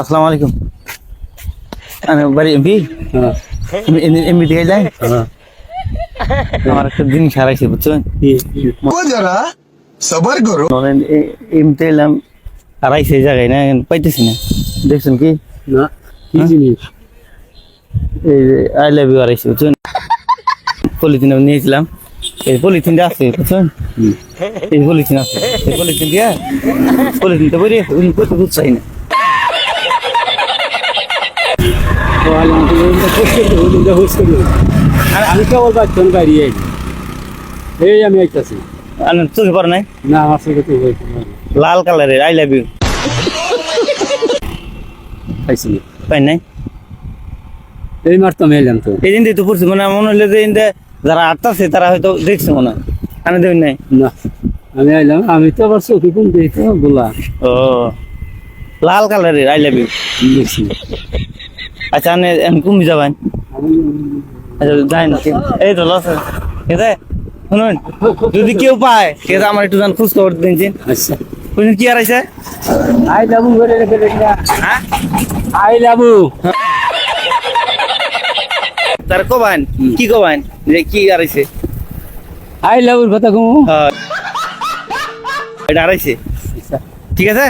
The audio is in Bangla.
আসসালামু আলাইকুম। আমি বাড়ি এমপি। হ্যাঁ। এমপি থেকে যাই। হ্যাঁ। আমার একটা দিন খারাইছে বুঝছেন যারা সবার করো এমতে এলাম হারাইছে জায়গায় না? পাইতেছি না। দেখছেন কি? না কি হ্যাঁ? জিনিস? আই লাভ ইউ হারাইছে বুঝছেন পলিথিন নিয়েছিলাম। এই পলিথিনটা আছে বুঝছেন এই পলিথিন আছে। এই পলিথিন দিয়া পলিথিনটা বলি উনি কত দুধ না। আমি এই আমি আইতাছি নাই না তো লাল কালারের আই লাভ ইউ নাই এই মারতাম এলাম তো এই দিন তো পড়ছি মানে মনে হলো যে যারা তারা হয়তো দেখছে মনে আমি দেখি নাই না আমি আইলাম আমি তো আবার চোখে কোন দিই তো ও লাল কালারের আই লাভ ইউ দেখছি। আচ্ছা আমি কমে যাবেন আচ্ছা যাই না এই তো লস ঠিক আছে? শুনুন যদি কেউ পায় ঠিক আছে আমার একটু জান খোঁজ খবর দিন আচ্ছা। বুঝলেন কি হারাইছে? আই লাবু করে রেখে দেখলা হ্যাঁ? আই লাবু তার কবান কি কবান যে কি হারাইছে? আই লাবুর কথা কমু। হ্যাঁ। এটা হারাইছে। ঠিক আছে?